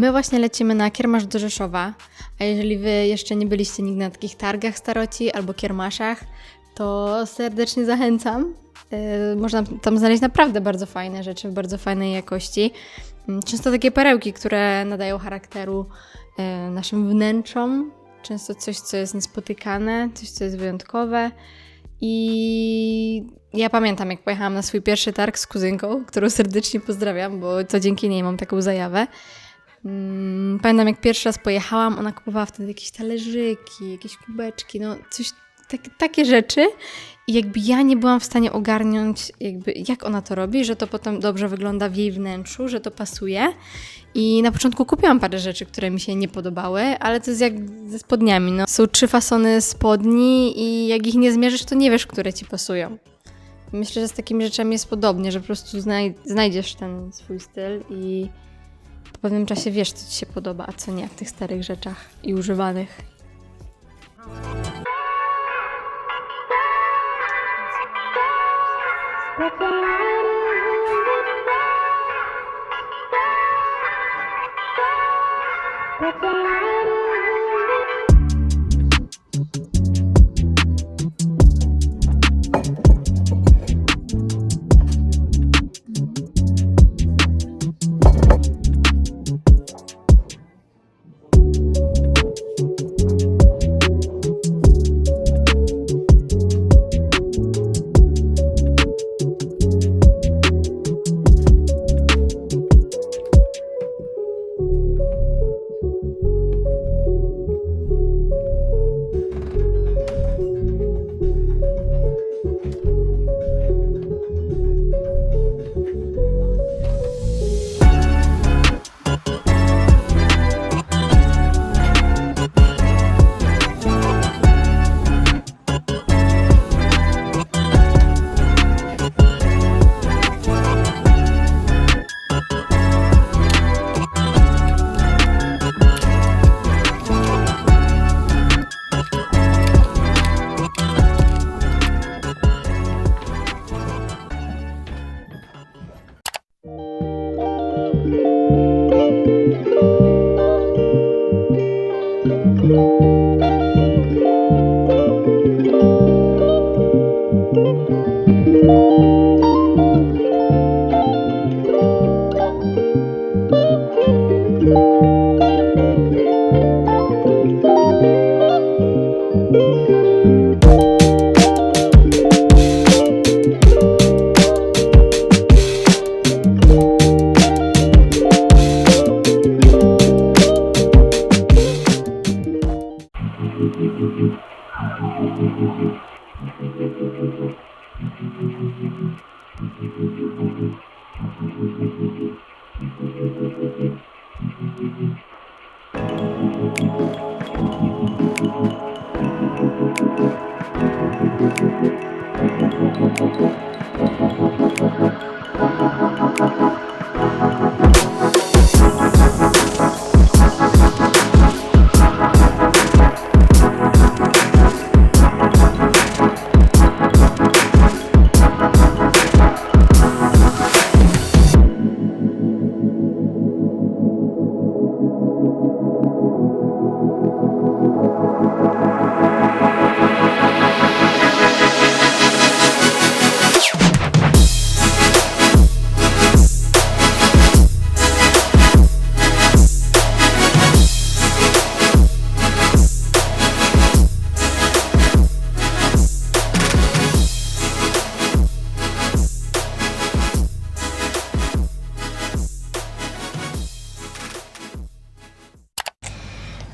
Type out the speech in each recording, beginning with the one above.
My właśnie lecimy na kiermasz do Rzeszowa, a jeżeli wy jeszcze nie byliście nigdy na takich targach staroci albo kiermaszach, to serdecznie zachęcam. Yy, Można tam znaleźć naprawdę bardzo fajne rzeczy w bardzo fajnej jakości. Mm, Często takie perełki, które nadają charakteru yy, naszym wnętrzom. Często coś, co jest niespotykane, coś, co jest wyjątkowe. I ja pamiętam, jak pojechałam na swój pierwszy targ z kuzynką, którą serdecznie pozdrawiam, bo to dzięki niej mam taką zajawę. Mm, Pamiętam, jak pierwszy raz pojechałam, ona kupowała wtedy jakieś talerzyki, jakieś kubeczki, no coś, tak, takie rzeczy. I jakby ja nie byłam w stanie ogarnąć, jakby jak ona to robi, że to potem dobrze wygląda w jej wnętrzu, że to pasuje. I na początku kupiłam parę rzeczy, które mi się nie podobały, ale to jest jak ze spodniami. No. Są trzy fasony spodni i jak ich nie zmierzysz, to nie wiesz, które ci pasują. Myślę, że z takimi rzeczami jest podobnie, że po prostu znaj- znajdziesz ten swój styl i pewnym czasie wiesz, co ci się podoba, a co nie w tych starych rzeczach i używanych.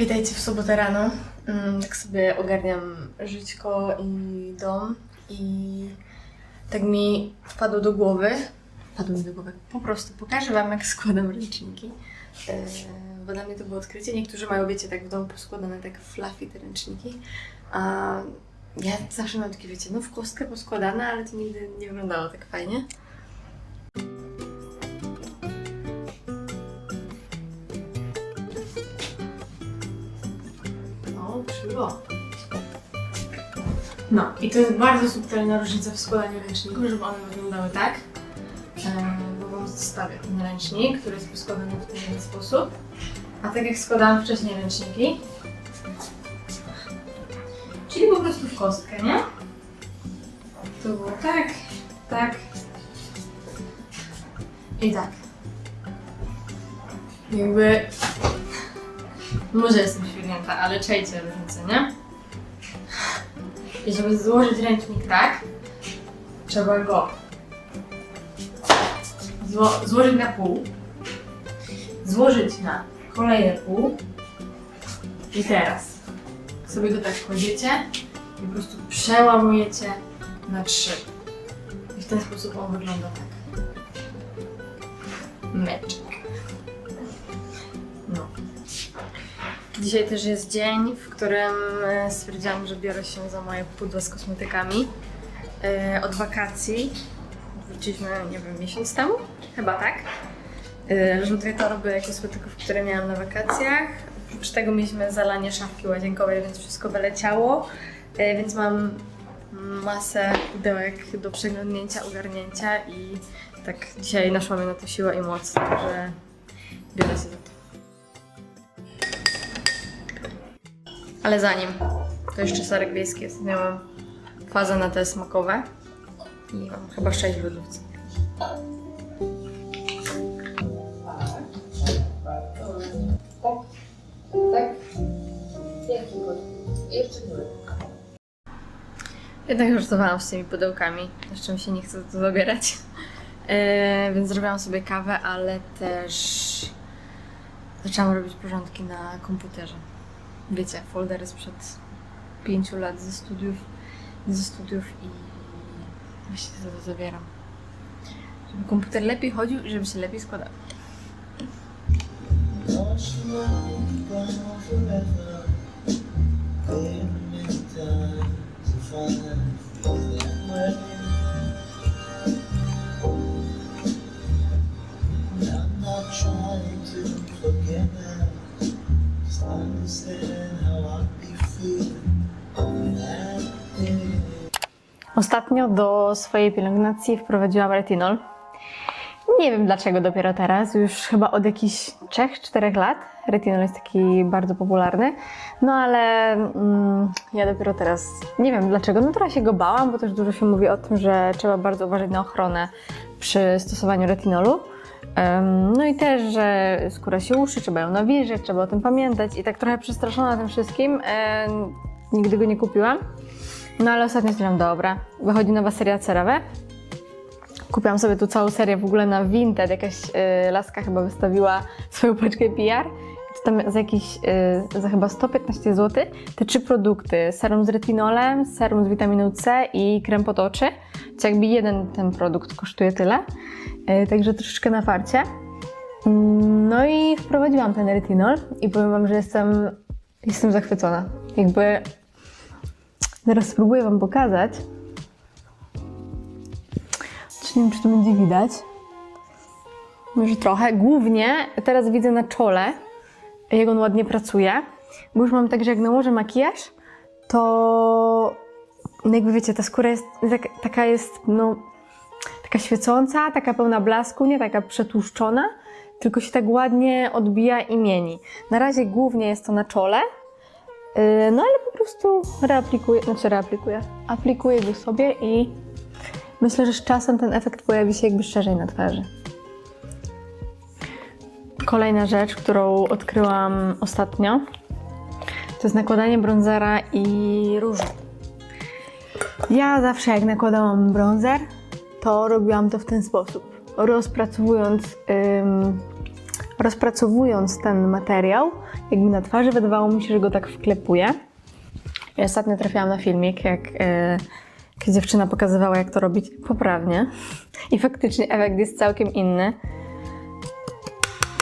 Witajcie w sobotę rano. Mm, Tak sobie ogarniam żyćko i dom i tak mi wpadło do głowy, wpadło mi do głowy, po prostu pokażę Wam jak składam ręczniki, E, bo dla mnie to było odkrycie. Niektórzy mają, wiecie, tak w domu poskładane tak fluffy te ręczniki, a ja zawsze mam takie, wiecie, no w kostkę poskładane, ale to nigdy nie wyglądało tak fajnie. No, i to jest bardzo subtelna różnica w składaniu ręczników, żeby one wyglądały tak. E, bo mam rozstawię ten ręcznik, który jest poskładany w ten sposób. A tak jak składałam wcześniej ręczniki, czyli po prostu w kostkę, nie? To było tak, tak i tak. Jakby... Może jestem ale czajcie różnicę, nie? I żeby złożyć ręcznik tak, trzeba go zło- złożyć na pół, złożyć na kolejne pół i teraz sobie go tak kładziecie i po prostu przełamujecie na trzy. I w ten sposób on wygląda tak. Meczek. Dzisiaj też jest dzień, w którym e, stwierdziłam, że biorę się za moje pudło z kosmetykami. E, Od wakacji wróciliśmy, nie wiem, miesiąc temu? Chyba tak. E, dwie torby kosmetyków, które miałam na wakacjach. Oprócz tego mieliśmy zalanie szafki łazienkowej, więc wszystko wyleciało. E, Więc mam masę pudełek do przeglądnięcia, ogarnięcia i tak dzisiaj naszła mnie na to siła i moc, także biorę się za Ale zanim, to jeszcze serek wiejski. Ostatnio mam fazę na te smakowe i mam chyba 6 w lodówce. Tak? Jaki kod? Jeszcze. Jednak żartowałam z tymi pudełkami, jeszcze mi się nie chce to zabierać. E, więc zrobiłam sobie kawę, ale też zaczęłam robić porządki na komputerze. Wiecie, foldery sprzed pięciu lat ze studiów, ze studiów i właśnie za to zabieram. Żeby komputer lepiej chodził i żeby się lepiej składał. Trying to forget Ostatnio do swojej pielęgnacji wprowadziłam retinol. Nie wiem dlaczego dopiero teraz, już chyba od jakichś 3-4 lat. Retinol jest taki bardzo popularny, no ale mm, ja dopiero teraz nie wiem dlaczego. No trochę się go bałam, bo też dużo się mówi o tym, że trzeba bardzo uważać na ochronę przy stosowaniu retinolu. No i też, że skóra się uszy, trzeba ją nawilżyć, trzeba o tym pamiętać i tak trochę przestraszona tym wszystkim. em, Nigdy go nie kupiłam. No ale ostatnio stwierdziłam, dobra, wychodzi nowa seria CeraVe. Kupiłam sobie tu całą serię w ogóle na Vinted, jakaś y, laska chyba wystawiła swoją paczkę PR. Tam za jakieś, y, za chyba 115 zł, te trzy produkty, serum z retinolem, serum z witaminą C i krem pod oczy. To jakby jeden ten produkt kosztuje tyle, także troszeczkę na farcie. Mm, No i wprowadziłam ten retinol i powiem Wam, że jestem, jestem zachwycona. Jakby Teraz spróbuję Wam pokazać. Czy nie wiem, czy to będzie widać. Może trochę. Głównie teraz widzę na czole, jak on ładnie pracuje. Bo już mam tak, że jak nałożę makijaż, to no jakby wiecie, ta skóra jest tak, taka jest, no, taka świecąca, taka pełna blasku, nie taka przetłuszczona, tylko się tak ładnie odbija i mieni. Na razie głównie jest to na czole, Yy, No ale po prostu reaplikuję, znaczy reaplikuję, aplikuję go sobie i myślę, że z czasem ten efekt pojawi się jakby szerzej na twarzy. Kolejna rzecz, którą odkryłam ostatnio, to jest nakładanie bronzera i różu. Ja zawsze jak nakładałam bronzer, to robiłam to w ten sposób. Rozpracowując, ym, rozpracowując ten materiał, jakby na twarzy, wydawało mi się, że go tak wklepuję. I ostatnio trafiłam na filmik, jak, jak dziewczyna pokazywała, jak to robić poprawnie. I faktycznie efekt jest całkiem inny.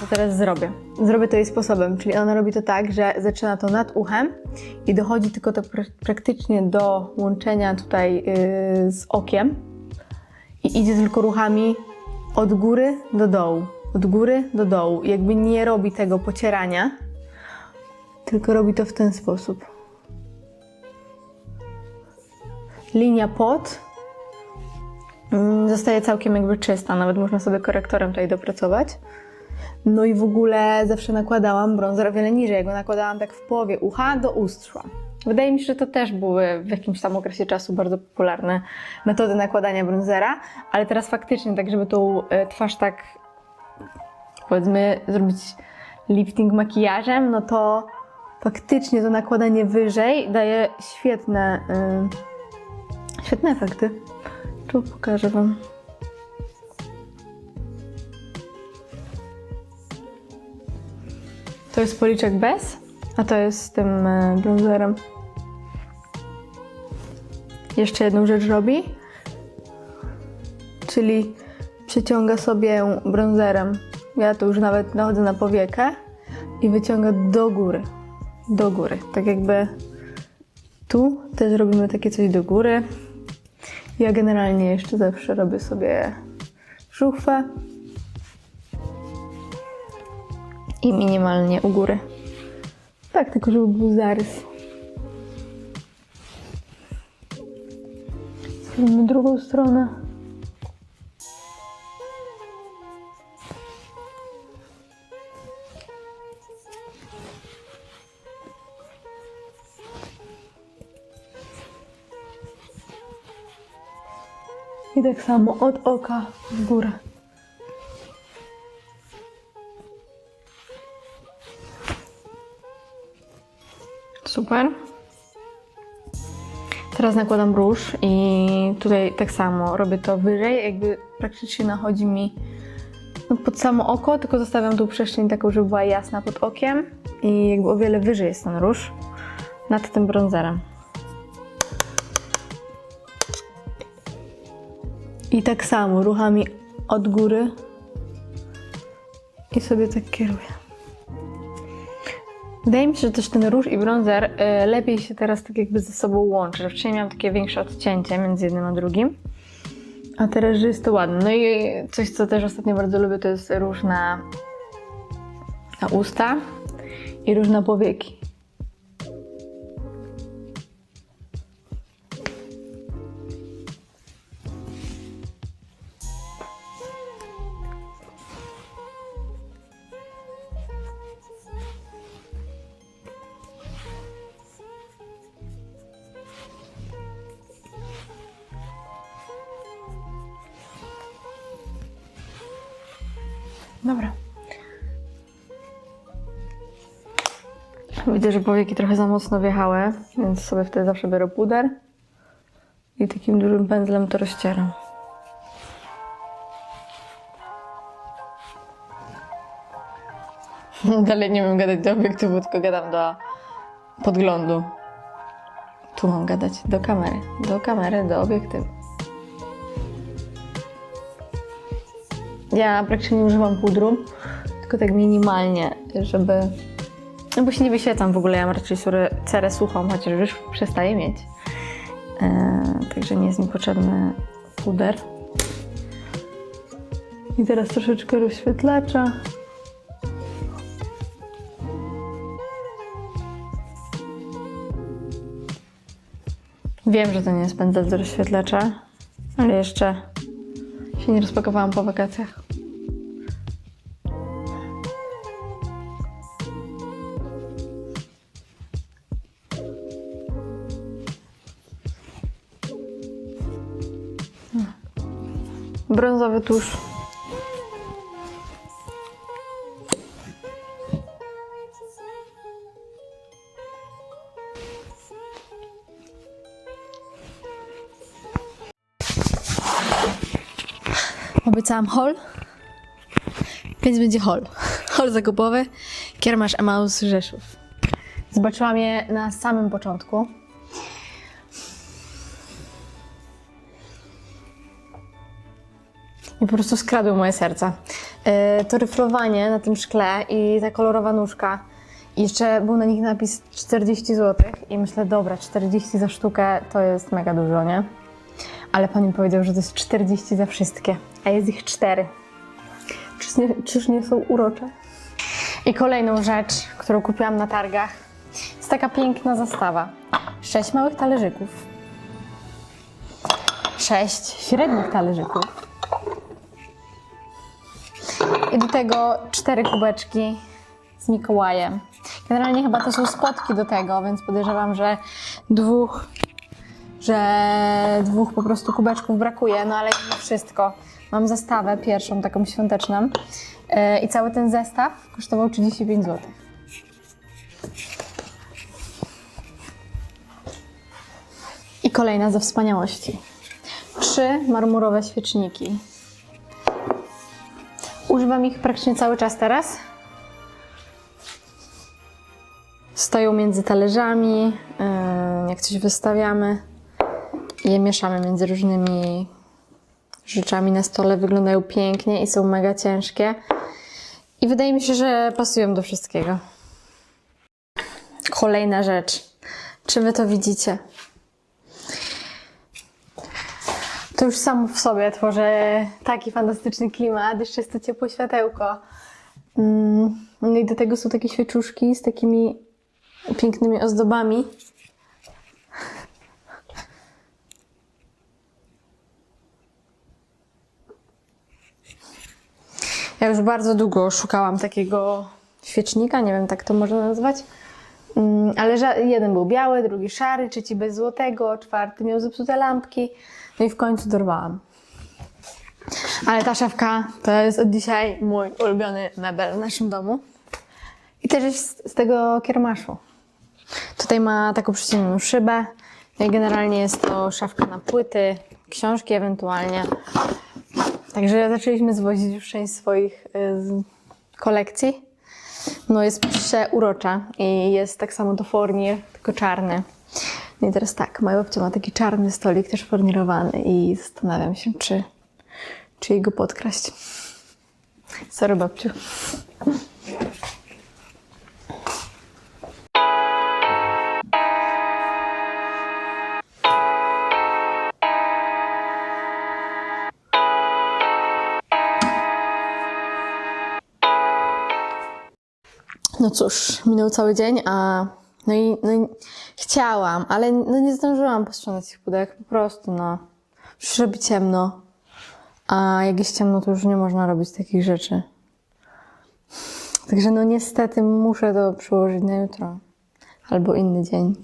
To teraz zrobię. Zrobię to jej sposobem, czyli ona robi to tak, że zaczyna to nad uchem i dochodzi tylko to pr- praktycznie do łączenia tutaj yy, z okiem i idzie tylko ruchami od góry do dołu, od góry do dołu. Jakby nie robi tego pocierania, tylko robi to w ten sposób. Linia pod, Mm, Zostaje całkiem jakby czysta, nawet można sobie korektorem tutaj dopracować. No i w ogóle zawsze nakładałam bronzer o wiele niżej, go nakładałam tak w połowie ucha do ust. Wydaje mi się, że to też były w jakimś tam okresie czasu bardzo popularne metody nakładania bronzera, ale teraz faktycznie tak, żeby tą e, twarz tak powiedzmy zrobić lifting makijażem, no to faktycznie to nakładanie wyżej daje świetne, y, świetne efekty. Tu pokażę Wam. To jest policzek bez, a to jest z tym y, bronzerem. Jeszcze jedną rzecz robi, czyli przeciąga sobie bronzerem. Ja tu już nawet nachodzę na powiekę i wyciąga do góry. Do góry. Tak jakby tu też robimy takie coś do góry. Ja generalnie jeszcze zawsze robię sobie żuchwę i minimalnie u góry. Tak, tylko żeby był zarys. Zrobimy drugą stronę. I tak samo od oka w górę. Super. Teraz nakładam róż i tutaj tak samo robię to wyżej, jakby praktycznie nachodzi mi no, pod samo oko, tylko zostawiam tu przestrzeń taką, żeby była jasna pod okiem i jakby o wiele wyżej jest ten róż nad tym bronzerem. I tak samo ruchami od góry i sobie tak kieruję. Wydaje mi się, że też ten róż i bronzer y, lepiej się teraz tak jakby ze sobą łączy. że Wcześniej miałam takie większe odcięcie między jednym a drugim. A teraz, jest to ładne. No i coś, co też ostatnio bardzo lubię, to jest róż na, na usta i róż na powieki. Że powieki trochę za mocno wjechały, więc sobie wtedy zawsze biorę puder i takim dużym pędzlem to rozcieram. Dalej nie wiem gadać do obiektywu, tylko gadam do podglądu. Tu mam gadać do kamery, do kamery, do obiektywu. Ja praktycznie nie używam pudru, tylko tak minimalnie, żeby... No bo się nie wyświetlam w ogóle, ja mam raczej cerę suchą, chociaż już przestaję mieć. Eee, także nie jest mi potrzebny puder. I teraz troszeczkę rozświetlacza. Wiem, że to nie jest pędzel do rozświetlacza, ale jeszcze się nie rozpakowałam po wakacjach. Brązowy tusz. Obiecałam hol, więc będzie hol. Hol zakupowy, kiermasz Emaus Rzeszów. Zobaczyłam je na samym początku. Prostu skradły moje serce. To ryflowanie na tym szkle i ta kolorowa nóżka. I jeszcze był na nich napis 40 zł. I myślę, dobra, 40 za sztukę to jest mega dużo, nie? Ale pan mi powiedział, że to jest 40 za wszystkie, a jest ich 4. Czyż nie, czyż nie są urocze? I kolejną rzecz, którą kupiłam na targach, jest taka piękna zastawa. Sześć małych talerzyków. sześć średnich talerzyków. Do tego cztery kubeczki z Mikołajem. Generalnie chyba to są spotki do tego, więc podejrzewam, że dwóch, że dwóch po prostu kubeczków brakuje, no ale mimo wszystko. Mam zestawę pierwszą, taką świąteczną yy, i cały ten zestaw kosztował 35 zł. I kolejna ze wspaniałości. Trzy marmurowe świeczniki. Używam ich praktycznie cały czas teraz. Stoją między talerzami, jak coś wystawiamy je mieszamy między różnymi rzeczami na stole. Wyglądają pięknie i są mega ciężkie. I wydaje mi się, że pasują do wszystkiego. Kolejna rzecz. Czy wy to widzicie? To już samo w sobie tworzy taki fantastyczny klimat, jeszcze jest to ciepłe światełko. Mm, No i do tego są takie świeczuszki z takimi pięknymi ozdobami. Ja już bardzo długo szukałam takiego świecznika, nie wiem, tak to można nazwać. Mm, Ale jeden był biały, drugi szary, trzeci bez złotego, czwarty miał zepsute lampki. No i w końcu dorwałam. Ale ta szafka to jest od dzisiaj mój ulubiony mebel w naszym domu. I też jest z tego kiermaszu. Tutaj ma taką przyciemnioną szybę. No i generalnie jest to szafka na płyty, książki ewentualnie. Także zaczęliśmy zwozić już część swoich y, kolekcji. No jest przeurocza i jest tak samo do fornir, tylko czarny. No i teraz tak, babcia ma taki czarny stolik też fornirowany i zastanawiam się, czy, czy jego podkraść. Sorry babciu. No cóż, minął cały dzień, a no i, no chciałam, ale no nie zdążyłam posprzątać tych pudełek, po prostu no. Już robi ciemno, a jak jest ciemno, to już nie można robić takich rzeczy. Także no niestety muszę to przełożyć na jutro albo inny dzień.